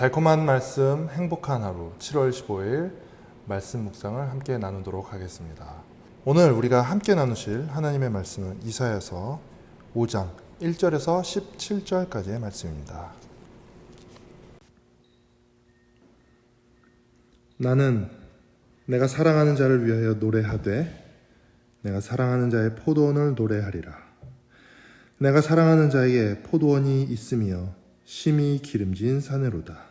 달콤한 말씀 행복한 하루 7월 15일 말씀 묵상을 함께 나누도록 하겠습니다. 오늘 우리가 함께 나누실 하나님의 말씀은 이사야서 5장 1절에서 17절까지의 말씀입니다. 나는 내가 사랑하는 자를 위하여 노래하되 내가 사랑하는 자의 포도원을 노래하리라. 내가 사랑하는 자에게 포도원이 있으며 심히 기름진 사내로다.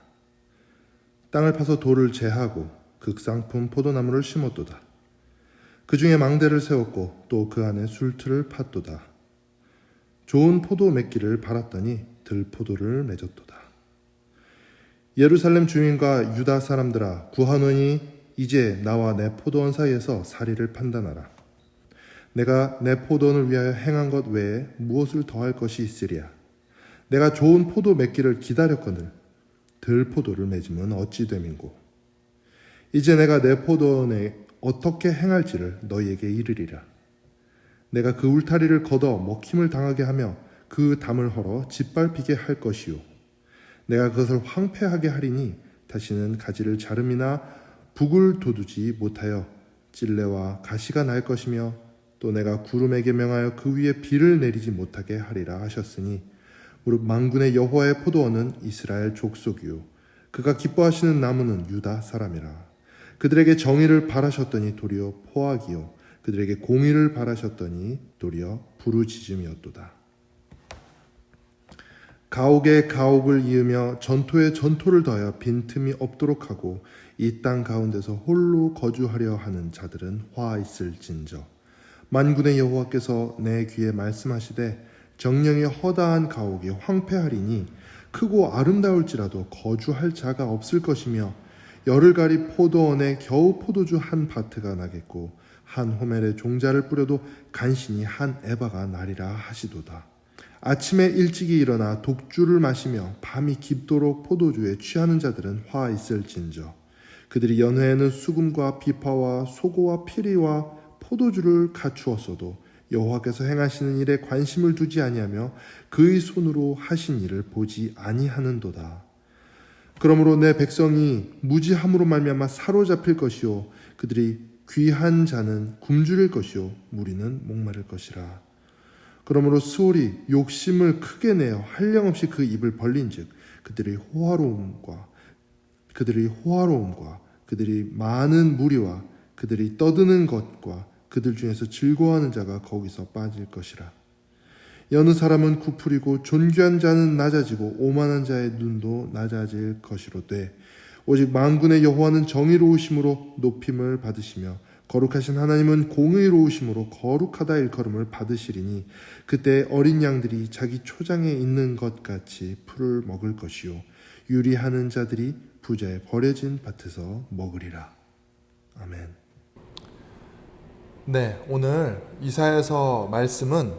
땅을 파서 돌을 제하고 극상품 포도나무를 심었도다. 그 중에 망대를 세웠고 또 그 안에 술틀을 팠도다. 좋은 포도 맺기를 바랐더니 들포도를 맺었도다. 예루살렘 주민과 유다 사람들아 구하노니 이제 나와 내 포도원 사이에서 사리를 판단하라. 내가 내 포도원을 위하여 행한 것 외에 무엇을 더할 것이 있으랴. 내가 좋은 포도 맺기를 기다렸거늘 들 포도를 맺으면 어찌 됨인고. 이제 내가 내 포도원에 어떻게 행할지를 너희에게 이르리라. 내가 그 울타리를 걷어 먹힘을 당하게 하며 그 담을 헐어 짓밟히게 할 것이요. 내가 그것을 황폐하게 하리니 다시는 가지를 자름이나 북을 돋우지 못하여 찔레와 가시가 날 것이며 또 내가 구름에게 명하여 그 위에 비를 내리지 못하게 하리라 하셨으니 무릇 만군의 여호와의 포도원은 이스라엘 족속이요. 그가 기뻐하시는 나무는 유다 사람이라. 그들에게 정의를 바라셨더니 도리어 포악이요. 그들에게 공의를 바라셨더니 도리어 부르짖음이었도다. 가옥에 가옥을 이으며 전토에 전토를 더하여 빈틈이 없도록 하고 이 땅 가운데서 홀로 거주하려 하는 자들은 화 있을진저. 만군의 여호와께서 내 귀에 말씀하시되 정령이 허다한 가옥이 황폐하리니 크고 아름다울지라도 거주할 자가 없을 것이며 열흘가리 포도원에 겨우 포도주 한 바트가 나겠고 한 호멜에 종자를 뿌려도 간신히 한 에바가 나리라 하시도다. 아침에 일찍이 일어나 독주를 마시며 밤이 깊도록 포도주에 취하는 자들은 화 있을진저 그들이 연회에는 수금과 비파와 소고와 피리와 포도주를 갖추었어도 여호와께서 행하시는 일에 관심을 두지 아니하며 그의 손으로 하신 일을 보지 아니하는도다. 그러므로 내 백성이 무지함으로 말미암아 사로잡힐 것이요 그들이 귀한 자는 굶주릴 것이요 무리는 목마를 것이라. 그러므로 수월이 욕심을 크게 내어 한량없이 그 입을 벌린즉 그들의 호화로움과 그들의 호화로움과 그들이 많은 무리와 그들이 떠드는 것과 그들 중에서 즐거워하는 자가 거기서 빠질 것이라. 여느 사람은 구풀이고 존귀한 자는 낮아지고 오만한 자의 눈도 낮아질 것이로되 오직 만군의 여호와는 정의로우심으로 높임을 받으시며 거룩하신 하나님은 공의로우심으로 거룩하다 일컬음을 받으시리니 그때 어린 양들이 자기 초장에 있는 것 같이 풀을 먹을 것이요 유리하는 자들이 부자의 버려진 밭에서 먹으리라. 아멘. 네, 오늘 이사에서 말씀은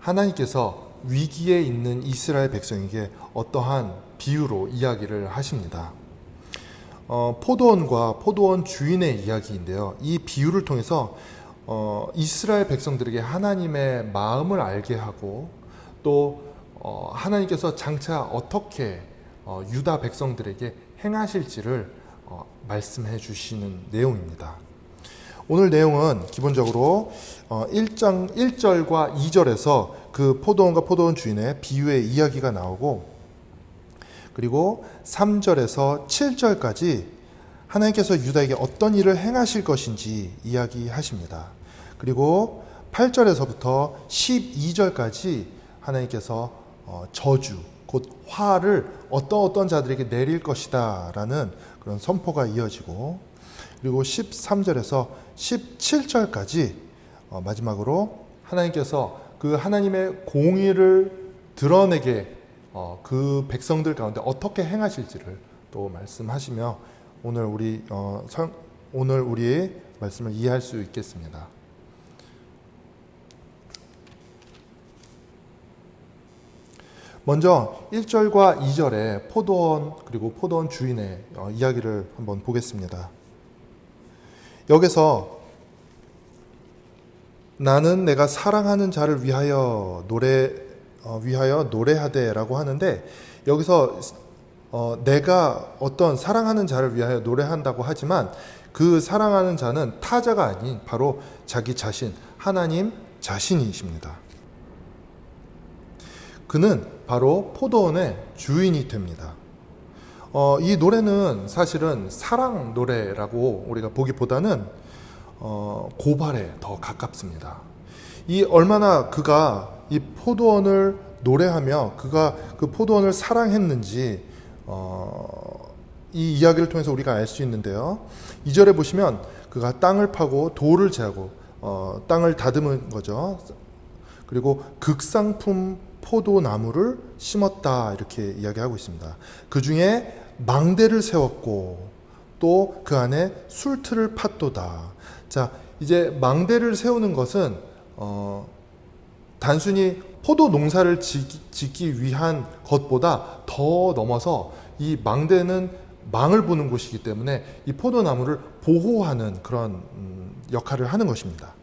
하나님께서 위기에 있는 이스라엘 백성에게 어떠한 비유로 이야기를 하십니다. 어, 포도원과 포도원 주인의 이야기인데요. 이 비유를 통해서 어, 이스라엘 백성들에게 하나님의 마음을 알게 하고 또 어, 하나님께서 장차 어떻게 어, 유다 백성들에게 행하실지를 어, 말씀해 주시는 내용입니다. 오늘 내용은 기본적으로 1장 1절과 2절에서 그 포도원과 포도원 주인의 비유의 이야기가 나오고 그리고 3절에서 7절까지 하나님께서 유다에게 어떤 일을 행하실 것인지 이야기하십니다. 그리고 8절에서부터 12절까지 하나님께서 어, 저주, 곧 화를 어떤 어떤 자들에게 내릴 것이다 라는 그런 선포가 이어지고 그리고 13절에서 17절까지 어, 마지막으로 하나님께서 그 하나님의 공의를 드러내게 어, 그 백성들 가운데 어떻게 행하실지를 또 말씀하시며 오늘 우리 어, 성, 오늘 우리의 말씀을 이해할 수 있겠습니다. 먼저 1절과 2절의 포도원 그리고 포도원 주인의 어, 이야기를 한번 보겠습니다. 여기서 나는 내가 사랑하는 자를 위하여 노래 어, 위하여 노래하되라고 하는데 여기서 어, 내가 어떤 사랑하는 자를 위하여 노래한다고 하지만 그 사랑하는 자는 타자가 아닌 바로 자기 자신, 하나님 자신이십니다. 그는 바로 포도원의 주인이 됩니다. 어, 이 노래는 사실은 사랑 노래라고 우리가 보기보다는 어, 고발에 더 가깝습니다. 이 얼마나 그가 이 포도원을 노래하며 그가 그 포도원을 사랑했는지 어, 이 이야기를 통해서 우리가 알 수 있는데요. 2절에 보시면 그가 땅을 파고 돌을 제하고 어, 땅을 다듬은 거죠. 그리고 극상품 포도나무를 심었다 이렇게 이야기하고 있습니다. 그 중에 망대를 세웠고 또 그 안에 술틀을 팠도다. 자 이제 망대를 세우는 것은 어, 단순히 포도 농사를 짓기, 위한 것보다 더 넘어서 이 망대는 망을 보는 곳이기 때문에 이 포도나무를 보호하는 그런 음, 역할을 하는 것입니다.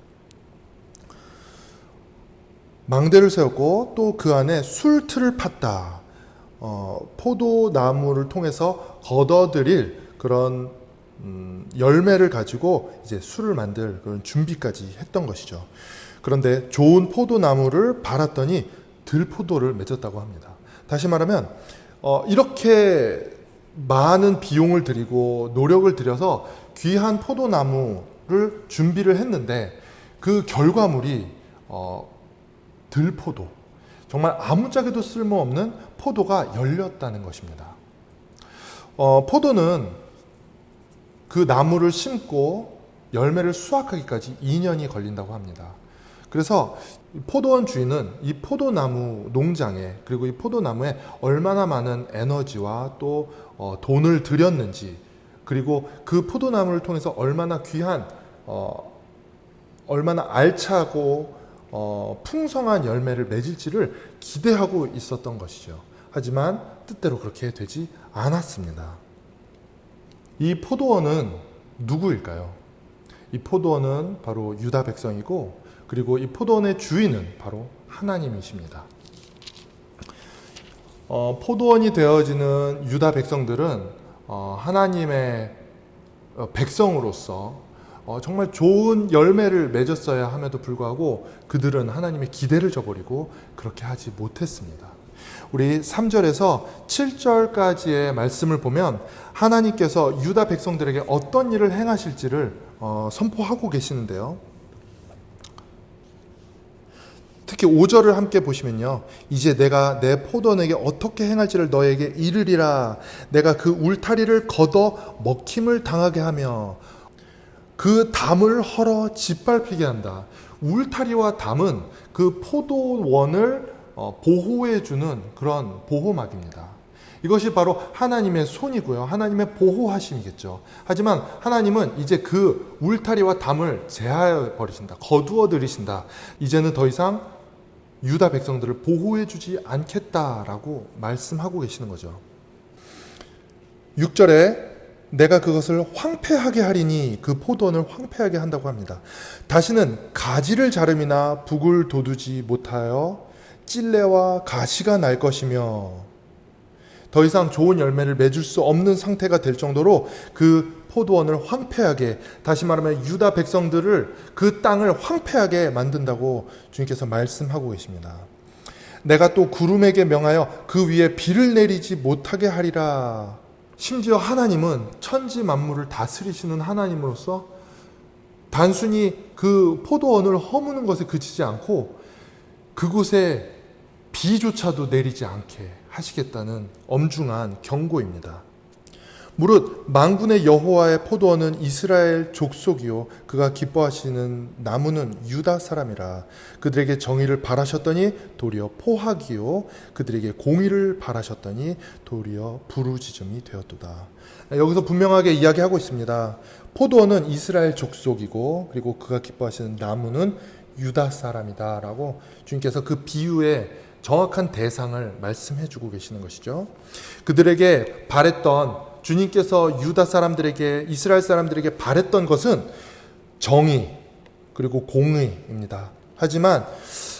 망대를 세웠고 또 그 안에 술틀을 팠다. 어, 포도나무를 통해서 걷어들일 그런 음, 열매를 가지고 이제 술을 만들 그런 준비까지 했던 것이죠. 그런데 좋은 포도나무를 발았더니 들포도를 맺었다고 합니다. 다시 말하면 어, 이렇게 많은 비용을 들이고 노력을 들여서 귀한 포도나무를 준비를 했는데 그 결과물이 어, 들포도 정말 아무짝에도 쓸모없는 포도가 열렸다는 것입니다. 어, 포도는 그 나무를 심고 열매를 수확하기까지 2년이 걸린다고 합니다. 그래서 포도원 주인은 이 포도나무 농장에 그리고 이 포도나무에 얼마나 많은 에너지와 또 어, 돈을 들였는지 그리고 그 포도나무를 통해서 얼마나 귀한 어, 얼마나 알차고 어, 풍성한 열매를 맺을지를 기대하고 있었던 것이죠. 하지만 뜻대로 그렇게 되지 않았습니다. 이 포도원은 누구일까요? 이 포도원은 바로 유다 백성이고 그리고 이 포도원의 주인은 바로 하나님이십니다. 어, 포도원이 되어지는 유다 백성들은 어, 하나님의 어, 백성으로서 어, 정말 좋은 열매를 맺었어야 함에도 불구하고 그들은 하나님의 기대를 저버리고 그렇게 하지 못했습니다. 우리 3절에서 7절까지의 말씀을 보면 하나님께서 유다 백성들에게 어떤 일을 행하실지를 어, 선포하고 계시는데요. 특히 5절을 함께 보시면요. 이제 내가 내 포도원에게 어떻게 행할지를 너에게 이르리라. 내가 그 울타리를 걷어 먹힘을 당하게 하며 그 담을 헐어 짓밟히게 한다. 울타리와 담은 그 포도원을 어, 보호해주는 그런 보호막입니다. 이것이 바로 하나님의 손이고요. 하나님의 보호하심이겠죠. 하지만 하나님은 이제 그 울타리와 담을 제하여 버리신다. 거두어 들이신다. 이제는 더 이상 유다 백성들을 보호해 주지 않겠다라고 말씀하고 계시는 거죠. 6절에 내가 그것을 황폐하게 하리니 그 포도원을 황폐하게 한다고 합니다. 다시는 가지를 자름이나 북을 돋우지 못하여 찔레와 가시가 날 것이며 더 이상 좋은 열매를 맺을 수 없는 상태가 될 정도로 그 포도원을 황폐하게 다시 말하면 유다 백성들을 그 땅을 황폐하게 만든다고 주님께서 말씀하고 계십니다. 내가 또 구름에게 명하여 그 위에 비를 내리지 못하게 하리라. 심지어 하나님은 천지 만물을 다스리시는 하나님으로서 단순히 그 포도원을 허무는 것에 그치지 않고 그곳에 비조차도 내리지 않게 하시겠다는 엄중한 경고입니다. 무릇 만군의 여호와의 포도원은 이스라엘 족속이요 그가 기뻐하시는 나무는 유다 사람이라 그들에게 정의를 바라셨더니 도리어 포악이요 그들에게 공의를 바라셨더니 도리어 부르짖음이 되었도다. 여기서 분명하게 이야기하고 있습니다. 포도원은 이스라엘 족속이고 그리고 그가 기뻐하시는 나무는 유다 사람이다라고 주님께서 그 비유의 정확한 대상을 말씀해 주고 계시는 것이죠. 그들에게 바랬던 주님께서 유다 사람들에게 이스라엘 사람들에게 바랬던 것은 정의 그리고 공의입니다. 하지만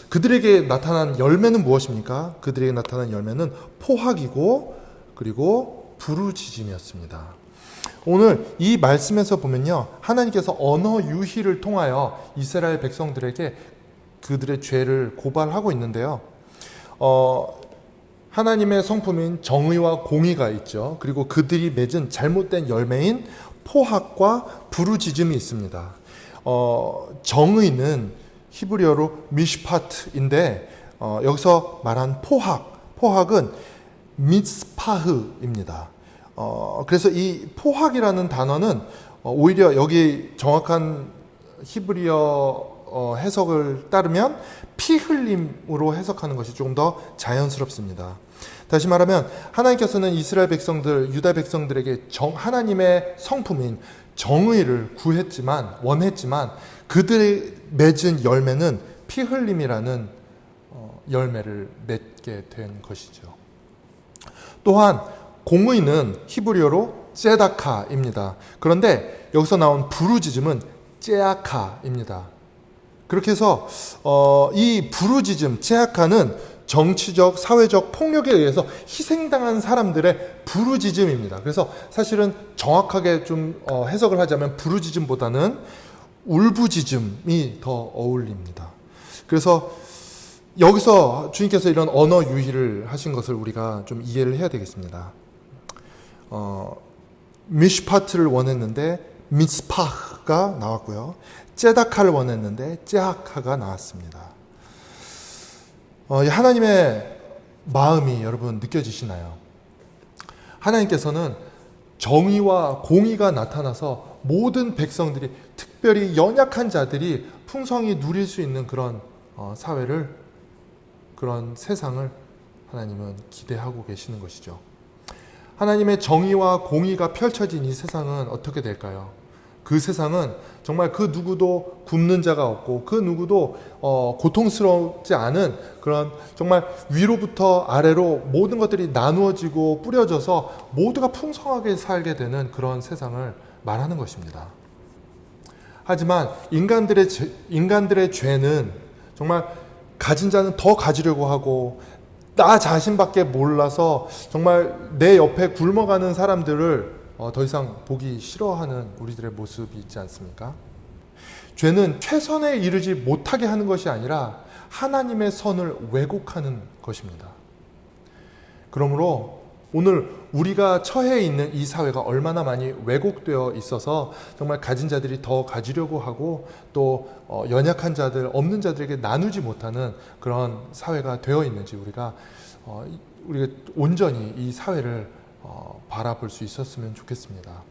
그들에게 나타난 열매는 무엇입니까? 그들에게 나타난 열매는 포악이고 그리고 부르짖음이었습니다. 오늘 이 말씀에서 보면요. 하나님께서 언어 유희를 통하여 이스라엘 백성들에게 그들의 죄를 고발하고 있는데요. 어, 하나님의 성품인 정의와 공의가 있죠. 그리고 그들이 맺은 잘못된 열매인 포학과 부르짖음이 있습니다. 어, 정의는 히브리어로 미시파트인데 어, 여기서 말한 포학, 포학은 미스파흐입니다. 어, 그래서 이 포학이라는 단어는 어, 오히려 여기 정확한 히브리어 어, 해석을 따르면 피 흘림으로 해석하는 것이 조금 더 자연스럽습니다. 다시 말하면 하나님께서는 이스라엘 백성들, 유다 백성들에게 정, 하나님의 성품인 정의를 구했지만 원했지만 그들의 맺은 열매는 피 흘림이라는 어, 열매를 맺게 된 것이죠. 또한 공의는 히브리어로 제다카입니다. 그런데 여기서 나온 부르짖음은 제아카입니다. 그렇게 해서 어, 이 부르짖음, 제아카는 정치적, 사회적 폭력에 의해서 희생당한 사람들의 부르짖음입니다. 그래서 사실은 정확하게 좀 어, 해석을 하자면 부르짖음보다는 울부짖음이 더 어울립니다. 그래서 여기서 주님께서 이런 언어 유희를 하신 것을 우리가 좀 이해를 해야 되겠습니다. 어, 미시파트를 원했는데 미스파흐가 나왔고요. 제다카를 원했는데 제하카가 나왔습니다. 어, 이 하나님의 마음이 여러분 느껴지시나요? 하나님께서는 정의와 공의가 나타나서 모든 백성들이 특별히 연약한 자들이 풍성히 누릴 수 있는 그런 어, 사회를 그런 세상을 하나님은 기대하고 계시는 것이죠. 하나님의 정의와 공의가 펼쳐진 이 세상은 어떻게 될까요? 그 세상은 정말 그 누구도 굶는 자가 없고 그 누구도 어, 고통스럽지 않은 그런 정말 위로부터 아래로 모든 것들이 나누어지고 뿌려져서 모두가 풍성하게 살게 되는 그런 세상을 말하는 것입니다. 하지만 인간들의 죄, 인간들의 죄는 정말 가진 자는 더 가지려고 하고 나 자신밖에 몰라서 정말 내 옆에 굶어가는 사람들을 어, 더 이상 보기 싫어하는 우리들의 모습이 있지 않습니까? 죄는 최선에 이르지 못하게 하는 것이 아니라 하나님의 선을 왜곡하는 것입니다. 그러므로 오늘 우리가 처해 있는 이 사회가 얼마나 많이 왜곡되어 있어서 정말 가진 자들이 더 가지려고 하고 또 어, 연약한 자들, 없는 자들에게 나누지 못하는 그런 사회가 되어 있는지 우리가 어, 우리가 온전히 이 사회를 어, 바라볼 수 있었으면 좋겠습니다.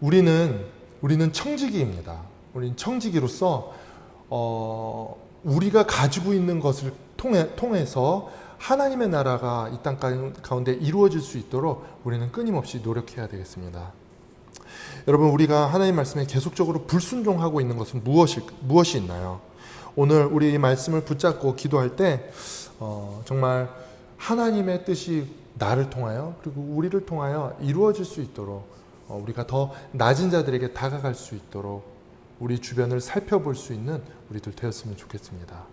우리는 우리는 청지기입니다. 우리는 청지기로서 어, 우리가 가지고 있는 것을 통해 통해서 하나님의 나라가 이 땅 가운데 이루어질 수 있도록 우리는 끊임없이 노력해야 되겠습니다. 여러분 우리가 하나님 말씀에 계속적으로 불순종하고 있는 것은 무엇이 무엇이 있나요? 오늘 우리 이 말씀을 붙잡고 기도할 때 어, 정말 하나님의 뜻이 나를 통하여 그리고 우리를 통하여 이루어질 수 있도록 어, 우리가 더 낮은 자들에게 다가갈 수 있도록 우리 주변을 살펴볼 수 있는 우리들 되었으면 좋겠습니다.